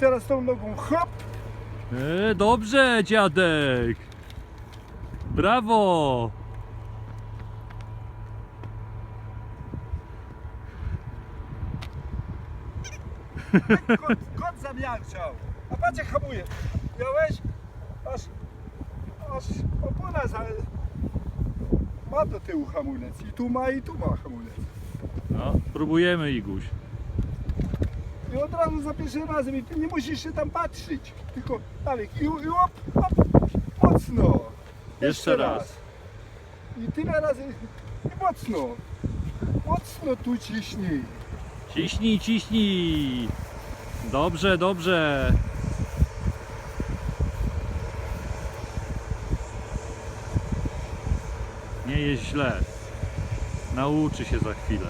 teraz tą nogą hop. E, dobrze, dziadek. Brawo. Kot, kot zamiarczał. A patrz jak hamuje. Miałeś? Aż, aż opona za... Ma do tyłu hamulec. I tu ma, i tu ma hamulec. No, próbujemy, Iguś. Od razu za pierwszym razem i ty nie musisz się tam patrzeć. Tylko Alek i, i op, op, mocno. Jeszcze raz. I tyle razy i mocno. Mocno tu ciśnij. Ciśnij, ciśnij. Dobrze, dobrze. Nie jest źle. Nauczy się za chwilę.